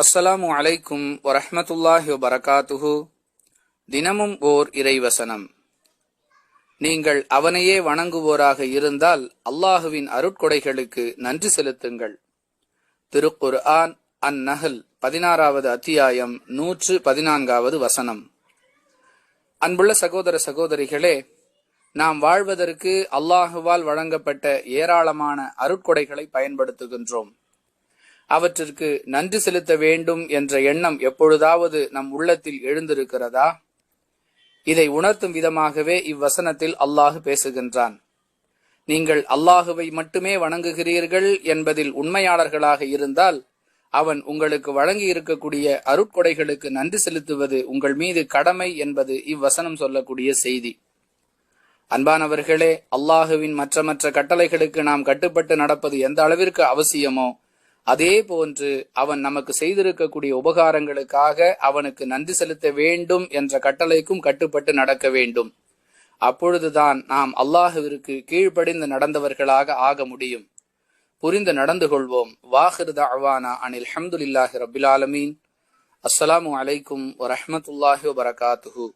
அஸ்ஸலாமு அலைக்கும் வரஹமத்துல்லாஹி வரகாத்துஹு தினமும் ஓர் இறைவசனம். நீங்கள் அவனையே வணங்குவோராக இருந்தால் அல்லாஹுவின் அருட்கொடைகளுக்கு நன்றி செலுத்துங்கள். திருக்குர் ஆன் அன் பதினாறாவது அத்தியாயம் நூற்று பதினான்காவது வசனம். அன்புள்ள சகோதர சகோதரிகளே நாம் வாழ்வதற்கு அல்லாஹுவால் வழங்கப்பட்ட ஏராளமான அருட்கொடைகளை பயன்படுத்துகின்றோம். அவற்றிற்கு நன்றி செலுத்த வேண்டும் என்ற எண்ணம் எப்பொழுதாவது நம் உள்ளத்தில் எழுந்திருக்கிறதா? இதை உணர்த்தும் விதமாகவே இவ்வசனத்தில் அல்லாஹு பேசுகின்றான். நீங்கள் அல்லாஹுவை மட்டுமே வணங்குகிறீர்கள் என்பதில் உண்மையாளர்களாக இருந்தால் அவன் உங்களுக்கு வழங்கி இருக்கக்கூடிய அருட்கொடைகளுக்கு நன்றி செலுத்துவது உங்கள் மீது கடமை என்பது இவ்வசனம் சொல்லக்கூடிய செய்தி. அன்பானவர்களே அல்லாஹுவின் மற்ற மற்ற கட்டளைகளுக்கு நாம் கட்டுப்பட்டு நடப்பது எந்த அளவிற்கு அவசியமோ அதே போன்று அவன் நமக்கு செய்திருக்கக்கூடிய உபகாரங்களுக்காக அவனுக்கு நன்றி செலுத்த வேண்டும் என்ற கட்டளைக்கும் கட்டுப்பட்டு நடக்க வேண்டும். அப்பொழுதுதான் நாம் அல்லாஹுவிற்கு கீழ்ப்படிந்து நடந்தவர்களாக ஆக முடியும். புரிந்து நடந்து கொள்வோம். வாஹிருத அவானா அனில் ஹம்துல்லாஹி ரபில் ஆலமீன். அஸ்ஸலாமு அலைக்கும் வரஹமத்துல்லாஹி வபரகாத்துஹு.